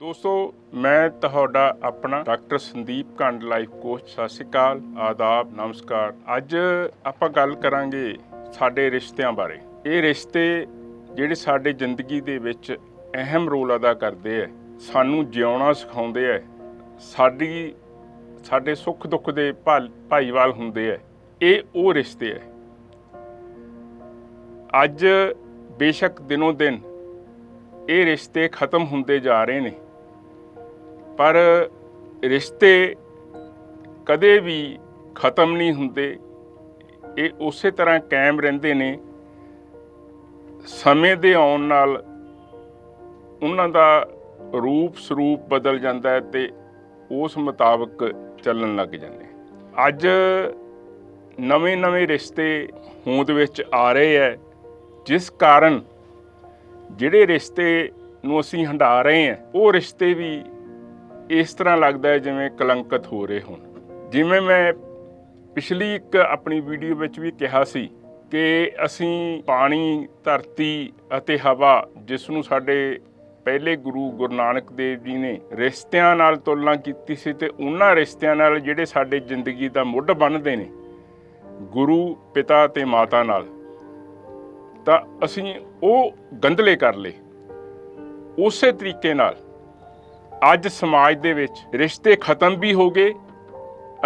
ਦੋਸਤੋ, ਮੈਂ ਤੁਹਾਡਾ ਆਪਣਾ doctor Sandeep Kand life coach, ਸਤਿ ਸ਼੍ਰੀ ਅਕਾਲ, ਆਦਾਬ, ਨਮਸਕਾਰ। ਅੱਜ ਆਪਾਂ ਗੱਲ ਕਰਾਂਗੇ ਸਾਡੇ ਰਿਸ਼ਤਿਆਂ ਬਾਰੇ। ਇਹ ਰਿਸ਼ਤੇ ਜਿਹੜੇ ਸਾਡੇ ਜ਼ਿੰਦਗੀ ਦੇ ਵਿੱਚ ਅਹਿਮ ਰੋਲ ਅਦਾ ਕਰਦੇ ਐ, ਸਾਨੂੰ ਜਿਉਣਾ ਸਿਖਾਉਂਦੇ ਐ, ਸਾਡੀ, ਸਾਡੇ ਸੁੱਖ ਦੁੱਖ ਦੇ ਭਾ- ਭਾਈਵਾਲ ਹੁੰਦੇ ਐ, ਇਹ ਉਹ ਰਿਸ਼ਤੇ ਐ। ਅੱਜ ਬੇਸ਼ੱਕ ਦਿਨੋਂ ਦਿਨ ਇਹ ਰਿਸ਼ਤੇ ਖਤਮ ਹੁੰਦੇ ਜਾ ਰਹੇ ਨੇ। ਪਰ ਰਿਸ਼ਤੇ ਕਦੇ ਵੀ ਖਤਮ ਨਹੀਂ ਹੁੰਦੇ। ਇਹ ਉਸੇ ਤਰ੍ਹਾਂ ਕਾਇਮ ਰਹਿੰਦੇ ਨੇ। ਸਮੇਂ ਦੇ ਆਉਣ ਨਾਲ ਉਹਨਾਂ ਦਾ ਰੂਪ ਸਰੂਪ ਬਦਲ ਜਾਂਦਾ ਹੈ ਤੇ ਉਸ ਮੁਤਾਬਕ ਚੱਲਣ ਲੱਗ ਜਾਂਦੇ। ਅੱਜ ਨਵੇਂ-ਨਵੇਂ ਰਿਸ਼ਤੇ ਹੋਂਦ ਵਿੱਚ ਆ ਰਹੇ ਹੈ, ਜਿਸ ਕਾਰਨ ਜਿਹੜੇ ਰਿਸ਼ਤੇ ਨੂੰ ਅਸੀਂ ਹੰਢਾ ਰਹੇ ਹਾਂ, ਉਹ ਰਿਸ਼ਤੇ ਵੀ ਇਸ ਤਰ੍ਹਾਂ ਲੱਗਦਾ ਹੈ ਜਿਵੇਂ ਕਲੰਕਤ ਹੋ ਰਹੇ ਹੋਣ। ਜਿਵੇਂ ਮੈਂ ਪਿਛਲੀ ਇੱਕ ਆਪਣੀ ਵੀਡੀਓ ਵਿੱਚ ਵੀ ਕਿਹਾ ਸੀ ਕਿ ਅਸੀਂ ਪਾਣੀ, ਧਰਤੀ ਅਤੇ ਹਵਾ, ਜਿਸ ਨੂੰ ਸਾਡੇ ਪਹਿਲੇ ਗੁਰੂ ਗੁਰੂ ਨਾਨਕ ਦੇਵ ਜੀ ਨੇ ਰਿਸ਼ਤਿਆਂ ਨਾਲ ਤੁਲਨਾ ਕੀਤੀ ਸੀ ਤੇ ਉਹਨਾਂ ਰਿਸ਼ਤਿਆਂ ਨਾਲ ਜਿਹੜੇ ਸਾਡੇ ਜ਼ਿੰਦਗੀ ਦਾ ਮੁੱਢ ਬੰਨਦੇ ਨੇ, ਗੁਰੂ, ਪਿਤਾ ਤੇ ਮਾਤਾ ਨਾਲ, ਤਾਂ ਅਸੀਂ ਉਹ ਗੰਧਲੇ ਕਰ ਲਏ। ਉਸੇ ਤਰੀਕੇ ਨਾਲ ਅੱਜ ਸਮਾਜ ਦੇ ਵਿੱਚ ਰਿਸ਼ਤੇ ਖਤਮ ਵੀ ਹੋ ਗਏ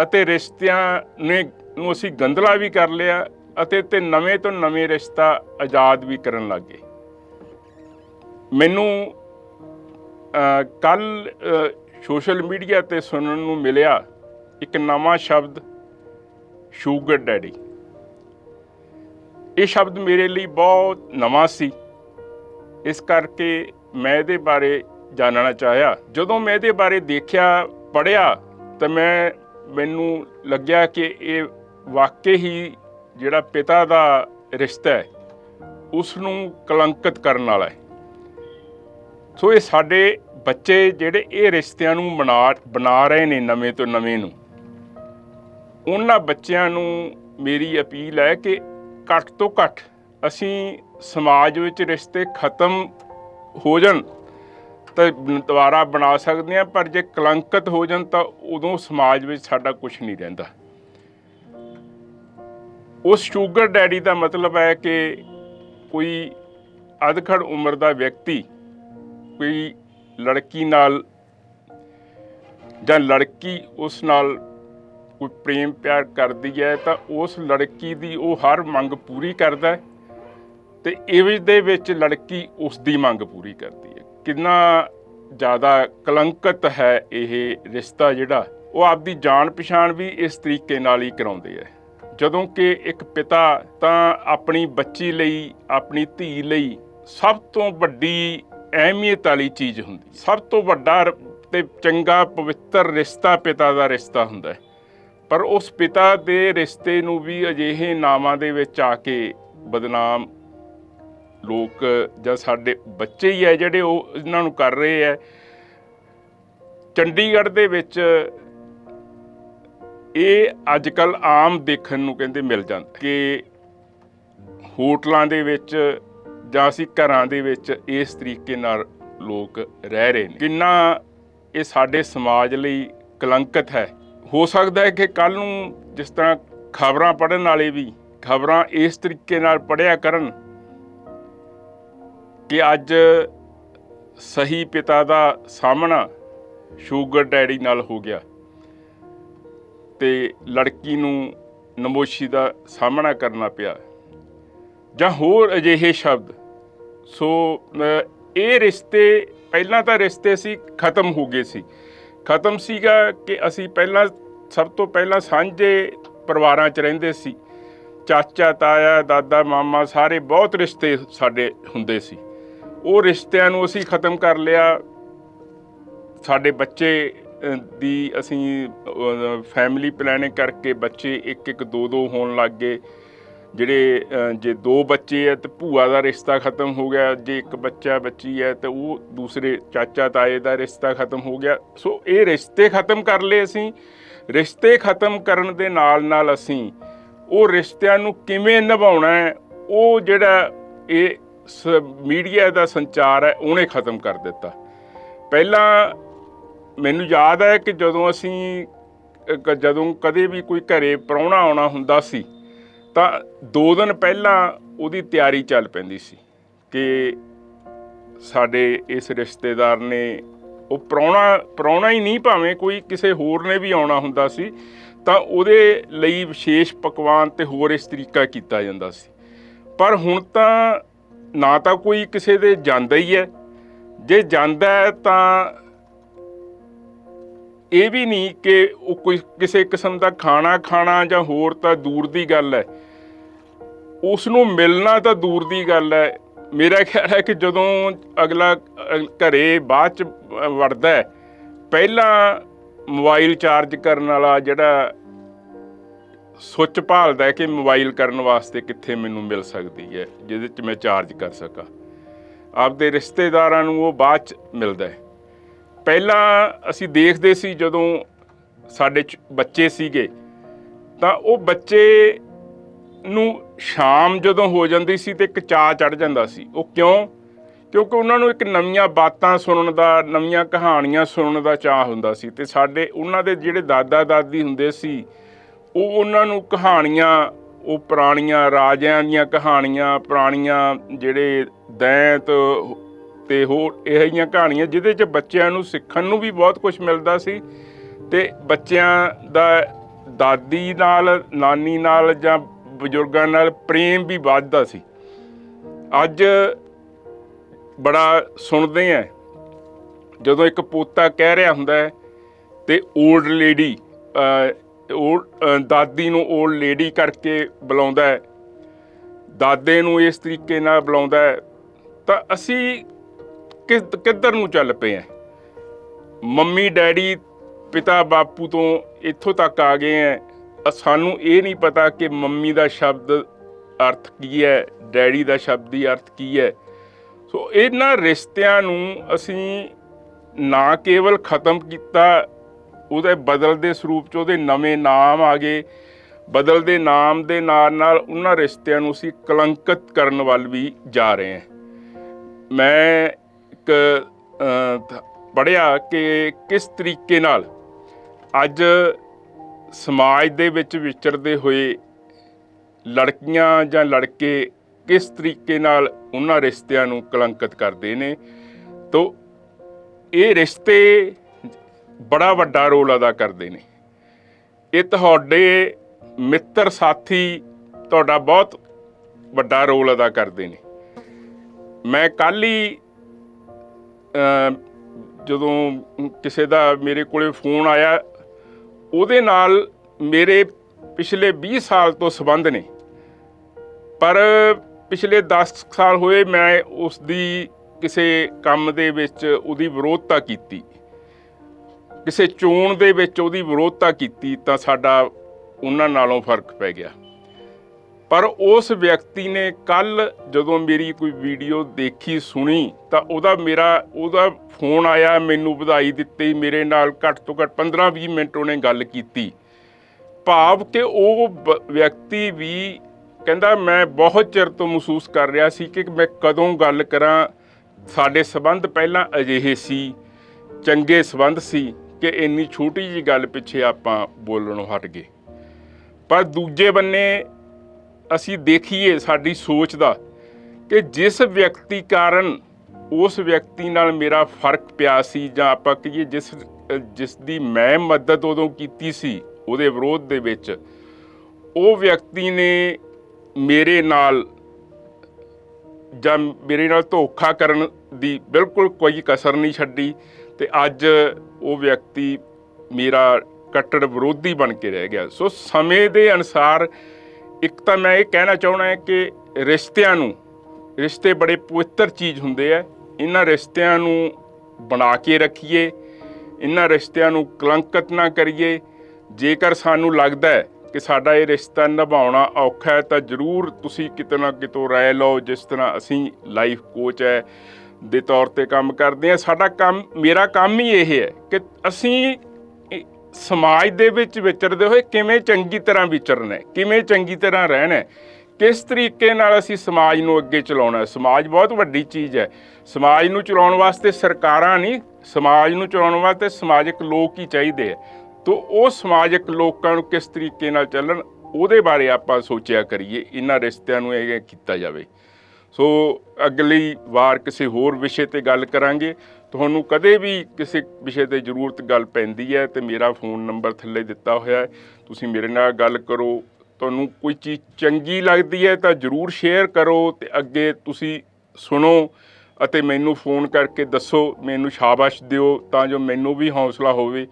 ਅਤੇ ਰਿਸ਼ਤਿਆਂ ਨੇ ਨੂੰ ਅਸੀਂ ਗੰਧਲਾ ਵੀ ਕਰ ਲਿਆ ਅਤੇ ਤੇ ਨਵੇਂ ਤੋਂ ਨਵੇਂ ਰਿਸ਼ਤਾ ਆਜ਼ਾਦ ਵੀ ਕਰਨ ਲੱਗੇ ਮੈਨੂੰ ਕੱਲ ਸੋਸ਼ਲ ਮੀਡੀਆ ਤੇ ਸੁਣਨ ਨੂੰ ਮਿਲਿਆ ਇੱਕ ਨਵਾਂ ਸ਼ਬਦ, ਸ਼ੂਗਰ ਡੈਡੀ। ਇਹ ਸ਼ਬਦ ਮੇਰੇ ਲਈ ਬਹੁਤ ਨਵਾਂ ਸੀ। ਇਸ ਕਰਕੇ ਮੈਂ ਇਹਦੇ ਬਾਰੇ ਜਾਣਨਾ ਚਾਹਿਆ। ਜਦੋਂ ਮੈਂ ਇਹਦੇ ਬਾਰੇ ਦੇਖਿਆ ਪੜਿਆ ਤਾਂ ਮੈਂ, ਮੈਨੂੰ ਲੱਗਿਆ ਕਿ ਇਹ ਵਾਕਈ ਹੀ ਜਿਹੜਾ ਪਿਤਾ ਦਾ ਰਿਸ਼ਤਾ ਹੈ ਉਸ ਨੂੰ ਕਲੰਕਿਤ ਕਰਨ ਵਾਲਾ ਹੈ। ਸੋ ਇਹ ਸਾਡੇ ਬੱਚੇ ਜਿਹੜੇ ਇਹ ਰਿਸ਼ਤਿਆਂ ਨੂੰ ਬਣਾ ਬਣਾ ਰਹੇ ਨੇ ਨਵੇਂ ਤੋਂ ਨਵੇਂ ਨੂੰ, ਉਹਨਾਂ ਬੱਚਿਆਂ ਨੂੰ ਮੇਰੀ ਅਪੀਲ ਹੈ ਕਿ ਘੱਟ ਤੋਂ ਘੱਟ ਅਸੀਂ ਸਮਾਜ ਵਿੱਚ ਰਿਸ਼ਤੇ ਖਤਮ ਹੋ ਜਾਣ। ਤਾਂ ਦੁਬਾਰਾ ਬਣਾ ਸਕਦੇ ਹਾਂ, ਪਰ ਜੇ ਕਲੰਕਿਤ ਹੋ ਜਾਣ ਤਾਂ ਉਦੋਂ ਸਮਾਜ ਵਿੱਚ ਸਾਡਾ ਕੁਝ ਨਹੀਂ ਰਹਿੰਦਾ। ਉਸ ਸ਼ੂਗਰ ਡੈਡੀ ਦਾ ਮਤਲਬ ਹੈ ਕਿ ਕੋਈ ਅਧਖੜ ਉਮਰ ਦਾ ਵਿਅਕਤੀ, ਕੋਈ ਲੜਕੀ ਨਾਲ ਜਾਂ ਲੜਕੀ ਉਸ ਨਾਲ ਕੋਈ ਪ੍ਰੇਮ ਪਿਆਰ ਕਰਦੀ ਹੈ ਤਾਂ ਉਸ ਲੜਕੀ ਦੀ ਉਹ ਹਰ ਮੰਗ ਪੂਰੀ ਕਰਦਾ ਹੈ ਤੇ ਇਵੇਂ ਦੇ ਵਿੱਚ ਲੜਕੀ ਉਸ ਦੀ ਮੰਗ ਪੂਰੀ ਕਰਦੀ ਕਿੰਨਾ ਜ਼ਿਆਦਾ ਕਲੰਕਤ ਹੈ ਇਹ ਰਿਸ਼ਤਾ ਜਿਹੜਾ, ਉਹ ਆਪਦੀ ਜਾਣ ਪਛਾਣ ਵੀ ਇਸ ਤਰੀਕੇ ਨਾਲ ਹੀ ਕਰਾਉਂਦੇ ਹੈ ਜਦੋਂ ਕਿ ਇੱਕ ਪਿਤਾ ਤਾਂ ਆਪਣੀ ਬੱਚੀ ਲਈ, ਆਪਣੀ ਧੀ ਲਈ ਸਭ ਤੋਂ ਵੱਡੀ ਅਹਿਮੀਅਤ ਵਾਲੀ ਚੀਜ਼ ਹੁੰਦੀ। ਸਭ ਤੋਂ ਵੱਡਾ ਤੇ ਚੰਗਾ ਪਵਿੱਤਰ ਰਿਸ਼ਤਾ ਪਿਤਾ ਦਾ ਰਿਸ਼ਤਾ ਹੁੰਦਾ ਹੈ। ਪਰ ਉਸ ਪਿਤਾ ਦੇ ਰਿਸ਼ਤੇ ਨੂੰ ਵੀ ਅਜਿਹੇ ਨਾਵਾਂ ਦੇ ਵਿੱਚ ਆ ਕੇ ਬਦਨਾਮ ਲੋਕ ਜਾਂ ਸਾਡੇ ਬੱਚੇ ਹੀ ਹੈ ਜਿਹੜੇ ਉਹ ਇਹਨਾਂ ਨੂੰ ਕਰ ਰਹੇ ਹੈ ਚੰਡੀਗੜ੍ਹ ਦੇ ਵਿੱਚ ਇਹ ਅੱਜ ਕੱਲ ਆਮ ਦੇਖਣ ਨੂੰ ਕਹਿੰਦੇ ਮਿਲ ਜਾਂਦਾ ਕਿ ਹੋਟਲਾਂ ਦੇ ਵਿੱਚ ਜਾਂ ਅਸੀਂ ਘਰਾਂ ਦੇ ਵਿੱਚ ਇਸ ਤਰੀਕੇ ਨਾਲ ਲੋਕ ਰਹਿ ਰਹੇ ਨੇ। ਕਿੰਨਾ ਇਹ ਸਾਡੇ ਸਮਾਜ ਲਈ ਕਲੰਕਤ ਹੈ। ਹੋ ਸਕਦਾ ਹੈ ਕਿ ਕੱਲ ਨੂੰ ਜਿਸ ਤਰ੍ਹਾਂ ਖਬਰਾਂ ਪੜਨ ਵਾਲੇ ਵੀ ਖਬਰਾਂ ਇਸ ਤਰੀਕੇ ਨਾਲ ਪੜਿਆ ਕਰਨ ਕਿ ਅੱਜ ਸਹੀ ਪਿਤਾ ਦਾ ਸਾਹਮਣਾ ਸ਼ੂਗਰ ਡੈਡੀ ਨਾਲ ਹੋ ਗਿਆ ਤੇ ਲੜਕੀ ਨੂੰ ਨਮੋਸ਼ੀ ਦਾ ਸਾਹਮਣਾ ਕਰਨਾ ਪਿਆ। ਜਾਂ ਹੋਰ ਅਜਿਹੇ ਸ਼ਬਦ। ਸੋ ਇਹ ਰਿਸ਼ਤੇ, ਪਹਿਲਾਂ ਤਾਂ ਰਿਸ਼ਤੇ ਸੀ, ਖਤਮ ਹੋ ਗਏ ਸੀ। ਖਤਮ ਸੀਗਾ ਕਿ ਅਸੀਂ ਪਹਿਲਾਂ, ਸਭ ਤੋਂ ਪਹਿਲਾਂ ਸਾਂਝੇ ਪਰਿਵਾਰਾਂ 'ਚ ਰਹਿੰਦੇ ਸੀ। ਚਾਚਾ, ਤਾਇਆ, ਦਾਦਾ, ਮਾਮਾ, ਸਾਰੇ ਬਹੁਤ ਰਿਸ਼ਤੇ ਸਾਡੇ ਹੁੰਦੇ ਸੀ। ਉਹ ਰਿਸ਼ਤਿਆਂ ਨੂੰ ਅਸੀਂ ਖਤਮ ਕਰ ਲਿਆ। ਸਾਡੇ ਬੱਚੇ ਦੀ ਅਸੀਂ ਫੈਮਿਲੀ ਪਲੈਨਿੰਗ ਕਰਕੇ ਬੱਚੇ ਇੱਕ ਇੱਕ ਦੋ ਦੋ ਹੋਣ ਲੱਗ ਗਏ। ਜਿਹੜੇ ਜੇ ਦੋ ਬੱਚੇ ਹੈ ਤੇ ਭੂਆ ਦਾ ਰਿਸ਼ਤਾ ਖਤਮ ਹੋ ਗਿਆ। ਜੇ ਇੱਕ ਬੱਚਾ ਬੱਚੀ ਹੈ ਤੇ ਉਹ ਦੂਸਰੇ ਚਾਚਾ ਤਾਏ ਦਾ ਰਿਸ਼ਤਾ ਖਤਮ ਹੋ ਗਿਆ। ਸੋ ਇਹ ਰਿਸ਼ਤੇ ਖਤਮ ਕਰ ਲਏ ਅਸੀਂ। ਰਿਸ਼ਤੇ ਖਤਮ ਕਰਨ ਦੇ ਨਾਲ ਨਾਲ ਅਸੀਂ ਉਹ ਰਿਸ਼ਤਿਆਂ ਨੂੰ ਕਿਵੇਂ ਨਿਭਾਉਣਾ ਹੈ, ਉਹ ਜਿਹੜਾ ਇਹ ਮੀਡੀਆ ਦਾ ਸੰਚਾਰ ਹੈ, ਉਹਨੇ ਖਤਮ ਕਰ ਦਿੱਤਾ। ਪਹਿਲਾਂ ਮੈਨੂੰ ਯਾਦ ਹੈ ਕਿ ਜਦੋਂ ਅਸੀਂ ਜਦੋਂ ਕਦੇ ਵੀ ਕੋਈ ਘਰੇ ਪ੍ਰਾਹੁਣਾ ਆਉਣਾ ਹੁੰਦਾ ਸੀ, ਤਾਂ ਦੋ ਦਿਨ ਪਹਿਲਾਂ ਉਹਦੀ ਤਿਆਰੀ ਚੱਲ ਪੈਂਦੀ ਸੀ ਕਿ ਸਾਡੇ ਇਸ ਰਿਸ਼ਤੇਦਾਰ ਨੇ, ਉਹ ਪ੍ਰਾਹੁਣਾ ਪ੍ਰਾਹੁਣਾ ਹੀ ਨਹੀਂ ਭਾਵੇਂ ਕੋਈ ਕਿਸੇ ਹੋਰ ਨੇ ਵੀ ਆਉਣਾ ਹੁੰਦਾ ਸੀ, ਤਾਂ ਉਹਦੇ ਲਈ ਵਿਸ਼ੇਸ਼ ਪਕਵਾਨ ਤੇ ਹੋਰ ਇਸ ਤਰੀਕਾ ਕੀਤਾ ਜਾਂਦਾ ਸੀ। ਪਰ ਹੁਣ ਤਾਂ ਨਾ ਤਾਂ ਕੋਈ ਕਿਸੇ ਦੇ ਜਾਂਦਾ ਹੀ ਹੈ। ਜੇ ਜਾਂਦਾ ਹੈ ਤਾਂ ਇਹ ਵੀ ਨਹੀਂ ਕਿ ਉਹ ਕੋਈ ਕਿਸੇ ਕਿਸਮ ਦਾ ਖਾਣਾ ਖਾਣਾ ਜਾਂ ਹੋਰ ਤਾਂ ਦੂਰ ਦੀ ਗੱਲ ਹੈ। ਉਸ ਨੂੰ ਮਿਲਣਾ ਤਾਂ ਦੂਰ ਦੀ ਗੱਲ ਹੈ। ਮੇਰਾ ਖਿਆਲ ਹੈ ਕਿ ਜਦੋਂ ਅਗਲਾ ਅ, ਘਰੇ ਬਾਅਦ ਚ ਵੜਦਾ ਹੈ ਪਹਿਲਾਂ ਮੋਬਾਈਲ ਚਾਰਜ ਕਰਨ ਵਾਲਾ ਜਿਹੜਾ ਸੁੱਚ ਭਾਲਦਾ ਹੈ ਕਿ ਮੋਬਾਈਲ ਕਰਨ ਵਾਸਤੇ ਕਿੱਥੇ ਮੈਨੂੰ ਮਿਲ ਸਕਦੀ ਹੈ, ਜਿਹਦੇ 'ਚ ਮੈਂ ਚਾਰਜ ਕਰ ਸਕਾਂ। ਆਪਦੇ ਰਿਸ਼ਤੇਦਾਰਾਂ ਨੂੰ ਉਹ ਬਾਅਦ 'ਚ ਮਿਲਦਾ ਹੈ। ਪਹਿਲਾਂ ਅਸੀਂ ਦੇਖਦੇ ਸੀ ਜਦੋਂ ਸਾਡੇ ਚ- ਬੱਚੇ ਸੀਗੇ, ਤਾਂ ਉਹ ਬੱਚੇ ਨੂੰ ਸ਼ਾਮ ਜਦੋਂ ਹੋ ਜਾਂਦੀ ਸੀ ਤੇ ਇੱਕ ਚਾਅ ਚੜ ਜਾਂਦਾ ਸੀ। ਉਹ ਕਿਉਂ? ਕਿਉਂਕਿ ਉਹਨਾਂ ਨੂੰ ਇੱਕ ਨਵੀਆਂ ਬਾਤਾਂ ਸੁਣਨ ਦਾ, ਨਵੀਆਂ ਕਹਾਣੀਆਂ ਸੁਣਨ ਦਾ ਚਾਅ ਹੁੰਦਾ ਸੀ ਤੇ ਸਾਡੇ, ਉਹਨਾਂ ਦੇ ਜਿਹੜੇ ਦਾਦਾ ਦਾਦੀ ਹੁੰਦੇ ਸੀ ਉਹ ਉਹਨਾਂ ਨੂੰ ਕਹਾਣੀਆਂ, ਉਹ ਪੁਰਾਣੀਆਂ ਰਾਜਿਆਂ ਦੀਆਂ ਕਹਾਣੀਆਂ, ਪੁਰਾਣੀਆਂ ਜਿਹੜੇ ਦੈਂਤ ਤੇ ਹੋਰ ਇਹੋ ਜਿਹੀਆਂ ਕਹਾਣੀਆਂ ਜਿਹਦੇ 'ਚ ਬੱਚਿਆਂ ਨੂੰ ਸਿੱਖਣ ਨੂੰ ਵੀ ਬਹੁਤ ਕੁਝ ਮਿਲਦਾ ਸੀ ਤੇ ਬੱਚਿਆਂ ਦਾ ਦਾਦੀ ਨਾਲ, ਨਾਨੀ ਨਾਲ ਜਾਂ ਬਜ਼ੁਰਗਾਂ ਨਾਲ ਪ੍ਰੇਮ ਵੀ ਵੱਧਦਾ ਸੀ। ਅੱਜ ਬੜਾ ਸੁਣਦੇ ਆ, ਜਦੋਂ ਇੱਕ ਪੋਤਾ ਕਹਿ ਰਿਹਾ ਹੁੰਦਾ ਹੈ ਤੇ 올ਡ ਲੇਡੀ ਦਾਦੀ ਨੂੰ 올ਡ ਲੇਡੀ ਕਰਕੇ ਬੁਲਾਉਂਦਾ ਹੈ। ਦਾਦੇ ਨੂੰ ਇਸ ਤਰੀਕੇ ਨਾਲ ਬੁਲਾਉਂਦਾ ਹੈ। ਤਾਂ ਅਸੀਂ ਕਿਸ ਕਿੱਧਰ ਨੂੰ ਚੱਲ ਪਏ ਆ ਮੰਮੀ, ਡੈਡੀ, ਪਿਤਾ, ਬਾਪੂ ਤੋਂ ਇੱਥੋਂ ਤੱਕ ਆ ਗਏ ਆ ਸਾਨੂੰ ਇਹ ਨਹੀਂ ਪਤਾ ਕਿ ਮੰਮੀ ਦਾ ਸ਼ਬਦ ਅਰਥ ਕੀ ਹੈ, ਡੈਡੀ ਦਾ ਸ਼ਬਦੀ ਅਰਥ ਕੀ ਹੈ। ਸੋ ਇਹਨਾਂ ਰਿਸ਼ਤਿਆਂ ਨੂੰ ਅਸੀਂ ਨਾ ਕੇਵਲ ਖਤਮ ਕੀਤਾ ਉਹਦੇ ਬਦਲਦੇ ਸਰੂਪ ਚ ਉਹਦੇ ਨਵੇਂ ਨਾਮ ਆ ਗਏ। ਬਦਲਦੇ ਨਾਮ ਦੇ ਨਾਲ ਨਾਲ ਉਹਨਾਂ ਰਿਸ਼ਤਿਆਂ ਨੂੰ ਅਸੀਂ ਕਲੰਕਿਤ ਕਰਨ ਵੱਲ ਵੀ ਜਾ ਰਹੇ ਹਾਂ। ਮੈਂ ਇੱਕ ਪੜਿਆ ਕਿ ਕਿਸ ਤਰੀਕੇ ਨਾਲ ਅੱਜ ਸਮਾਜ ਦੇ ਵਿੱਚ ਵਿਚਰਦੇ ਹੋਏ ਲੜਕੀਆਂ ਜਾਂ ਲੜਕੇ ਕਿਸ ਤਰੀਕੇ ਨਾਲ ਉਹਨਾਂ ਰਿਸ਼ਤਿਆਂ ਨੂੰ ਕਲੰਕਿਤ ਕਰਦੇ ਨੇ। ਤੋ, ਇਹ ਰਿਸ਼ਤੇ ਬੜਾ ਵੱਡਾ ਰੋਲ ਅਦਾ ਕਰਦੇ ਨੇ। ਇਹ ਤੁਹਾਡੇ ਮਿੱਤਰ ਸਾਥੀ ਤੁਹਾਡਾ ਬਹੁਤ ਵੱਡਾ ਰੋਲ ਅਦਾ ਕਰਦੇ ਨੇ। ਮੈਂ ਕੱਲ ਹੀ ਜਦੋਂ ਕਿਸੇ ਦਾ ਮੇਰੇ ਕੋਲੇ ਫੋਨ ਆਇਆ, ਉਹਦੇ ਨਾਲ ਮੇਰੇ ਪਿਛਲੇ 20 ਸਾਲ ਤੋਂ ਸੰਬੰਧ ਨੇ। ਪਰ ਪਿਛਲੇ 10 ਸਾਲ ਹੋਏ ਮੈਂ ਉਸ ਦੀ ਕਿਸੇ ਕੰਮ ਦੇ ਵਿੱਚ ਉਹਦੀ ਵਿਰੋਧਤਾ ਕੀਤੀ। ਕਿਸੇ ਚੋਣ ਦੇ ਵਿੱਚ ਉਹਦੀ ਵਿਰੋਧਤਾ ਕੀਤੀ ਤਾਂ ਸਾਡਾ ਉਹਨਾਂ ਨਾਲੋਂ ਫ਼ਰਕ ਪੈ ਗਿਆ। ਪਰ ਉਸ ਵਿਅਕਤੀ ਨੇ ਕੱਲ ਜਦੋਂ ਮੇਰੀ ਕੋਈ ਵੀਡੀਓ ਦੇਖੀ, ਸੁਣੀ, ਤਾਂ ਉਹਦਾ ਮੇਰਾ, ਉਹਦਾ ਫੋਨ ਆਇਆ, ਮੈਨੂੰ ਵਧਾਈ ਦਿੱਤੀ, ਮੇਰੇ ਨਾਲ ਘੱਟ ਤੋਂ ਘੱਟ 15-20 ਮਿੰਟ ਉਹਨੇ ਗੱਲ ਕੀਤੀ। ਭਾਵ ਕਿ ਉਹ ਵਿਅਕਤੀ ਵੀ ਕਹਿੰਦਾ, ਮੈਂ ਬਹੁਤ ਚਿਰ ਤੋਂ ਮਹਿਸੂਸ ਕਰ ਰਿਹਾ ਸੀ ਕਿ ਮੈਂ ਕਦੋਂ ਗੱਲ ਕਰਾਂ। ਸਾਡੇ ਸਬੰਧ ਪਹਿਲਾਂ ਅਜਿਹੇ ਸੀ, ਚੰਗੇ ਸਬੰਧ ਸੀ। ਕਿ ਇੰਨੀ ਛੋਟੀ ਜੀ ਗੱਲ ਪਿੱਛੇ ਆਪਾਂ ਬੋਲਣੋਂ ਹਟ ਗਏ। ਪਰ ਦੂਜੇ ਬੰਨੇ ਅਸੀਂ ਦੇਖੀਏ ਸਾਡੀ ਸੋਚ ਦਾ ਕਿ ਜਿਸ ਵਿਅਕਤੀ ਕਾਰਨ ਉਸ ਵਿਅਕਤੀ ਨਾਲ ਮੇਰਾ ਫ਼ਰਕ ਪਿਆ ਸੀ ਜਾਂ ਆਪਾਂ ਕਹੀਏ ਜਿਸ ਜਿਸ ਦੀ ਮੈਂ ਮਦਦ ਉਦੋਂ ਕੀਤੀ ਸੀ ਉਹਦੇ ਵਿਰੋਧ ਦੇ ਵਿੱਚ, ਉਹ ਵਿਅਕਤੀ ਨੇ ਮੇਰੇ ਨਾਲ ਜਾਂ ਮੇਰੇ ਨਾਲ ਧੋਖਾ ਕਰਨ ਦੀ ਬਿਲਕੁਲ ਕੋਈ ਕਸਰ ਨਹੀਂ ਛੱਡੀ ਤੇ ਅੱਜ ਉਹ ਵਿਅਕਤੀ ਮੇਰਾ ਕੱਟੜ ਵਿਰੋਧੀ ਬਣ ਕੇ ਰਹਿ ਗਿਆ। ਸੋ ਸਮੇਂ ਦੇ ਅਨਸਾਰ ਇੱਕ ਤਾਂ ਮੈਂ ਇਹ ਕਹਿਣਾ ਚਾਹਣਾ ਹੈ ਕਿ ਰਿਸ਼ਤਿਆਂ ਨੂੰ, ਰਿਸ਼ਤੇ ਬੜੇ ਪਵਿੱਤਰ ਚੀਜ਼ ਹੁੰਦੇ ਆ। ਇਹਨਾਂ ਰਿਸ਼ਤਿਆਂ ਨੂੰ ਬਣਾ ਕੇ ਰੱਖੀਏ, ਇਹਨਾਂ ਰਿਸ਼ਤਿਆਂ ਨੂੰ ਕਲੰਕਤ ਨਾ ਕਰੀਏ। ਜੇਕਰ ਸਾਨੂੰ ਲੱਗਦਾ ਹੈ ਕਿ ਸਾਡਾ ਇਹ ਰਿਸ਼ਤਾ ਨਿਭਾਉਣਾ ਔਖਾ ਹੈ, ਤਾਂ ਜ਼ਰੂਰ ਤੁਸੀਂ ਕਿਤੇ ਨਾ ਕਿਤੋਂ ਰਾਏ ਲਓ, ਜਿਸ ਤਰ੍ਹਾਂ ਅਸੀਂ ਲਾਈਫ ਕੋਚ ਹੈ। ਦੇ ਤੌਰ ਤੇ ਕੰਮ ਕਰਦੇ ਆ। ਸਾਡਾ ਕੰਮ, ਮੇਰਾ ਕੰਮ ਹੀ ਇਹ ਹੈ ਕਿ ਅਸੀਂ ਸਮਾਜ ਦੇ ਵਿੱਚ ਵਿਚਰਦੇ ਹੋਏ ਕਿਵੇਂ ਚੰਗੀ ਤਰ੍ਹਾਂ ਵਿਚਰਨਾ ਹੈ, ਕਿਵੇਂ ਚੰਗੀ ਤਰ੍ਹਾਂ ਰਹਿਣਾ ਹੈ, ਕਿਸ ਤਰੀਕੇ ਨਾਲ ਅਸੀਂ ਸਮਾਜ ਨੂੰ ਅੱਗੇ ਚਲਾਉਣਾ ਹੈ। ਸਮਾਜ ਬਹੁਤ ਵੱਡੀ ਚੀਜ਼ ਹੈ। ਸਮਾਜ ਨੂੰ ਚਲਾਉਣ ਵਾਸਤੇ ਸਰਕਾਰਾਂ ਨਹੀਂ, ਸਮਾਜ ਨੂੰ ਚਲਾਉਣ ਵਾਸਤੇ ਸਮਾਜਿਕ ਲੋਕ ਹੀ ਚਾਹੀਦੇ ਆ ਤੋ ਉਹ ਸਮਾਜਿਕ ਲੋਕਾਂ ਨੂੰ ਕਿਸ ਤਰੀਕੇ ਨਾਲ ਚੱਲਣ, ਉਹਦੇ ਬਾਰੇ ਆਪਾਂ ਸੋਚਿਆ ਕਰੀਏ। ਇਹਨਾਂ ਰਿਸ਼ਤਿਆਂ ਨੂੰ ਇਹ ਕੀਤਾ ਜਾਵੇ। ਸੋ ਅਗਲੀ ਵਾਰ ਕਿਸੇ ਹੋਰ ਵਿਸ਼ੇ ਤੇ ਗੱਲ ਕਰਾਂਗੇ। ਤੁਹਾਨੂੰ ਕਦੇ ਵੀ ਕਿਸੇ ਵਿਸ਼ੇ ਤੇ ਜ਼ਰੂਰਤ ਗੱਲ ਪੈਂਦੀ ਹੈ ਤੇ ਮੇਰਾ ਫੋਨ ਨੰਬਰ ਥੱਲੇ ਦਿੱਤਾ ਹੋਇਆ ਹੈ। ਤੁਸੀਂ ਮੇਰੇ ਨਾਲ ਗੱਲ ਕਰੋ। ਤੁਹਾਨੂੰ ਕੋਈ ਚੀਜ਼ ਚੰਗੀ ਲੱਗਦੀ ਹੈ ਤਾਂ ਜ਼ਰੂਰ ਸ਼ੇਅਰ ਕਰੋ ਤੇ ਅੱਗੇ ਤੁਸੀਂ ਸੁਣੋ ਅਤੇ ਮੈਨੂੰ ਫੋਨ ਕਰਕੇ ਦੱਸੋ, ਮੈਨੂੰ ਸ਼ਾਬਾਸ਼ ਦਿਓ ਤਾਂ ਜੋ ਮੈਨੂੰ ਵੀ ਹੌਸਲਾ ਹੋਵੇ।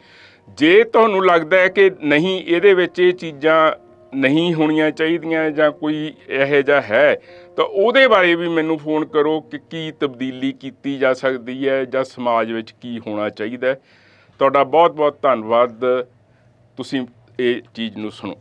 ਜੇ ਤੁਹਾਨੂੰ ਲੱਗਦਾ ਹੈ ਕਿ ਨਹੀਂ, ਇਹਦੇ ਵਿੱਚ ਇਹ ਚੀਜ਼ਾਂ ਨਹੀਂ ਹੋਣੀਆਂ ਚਾਹੀਦੀਆਂ ਜਾਂ ਕੋਈ ਇਹੋ ਜਿਹਾ ਹੈ, ਤਾਂ ਉਹਦੇ ਬਾਰੇ ਵੀ ਮੈਨੂੰ ਫੋਨ ਕਰੋ ਕਿ ਕੀ ਤਬਦੀਲੀ ਕੀਤੀ ਜਾ ਸਕਦੀ ਹੈ ਜਾਂ ਸਮਾਜ ਵਿੱਚ ਕੀ ਹੋਣਾ ਚਾਹੀਦਾ ਹੈ। ਤੁਹਾਡਾ ਬਹੁਤ ਬਹੁਤ ਧੰਨਵਾਦ। ਤੁਸੀਂ ਇਹ ਚੀਜ਼ ਨੂੰ ਸੁਣੋ।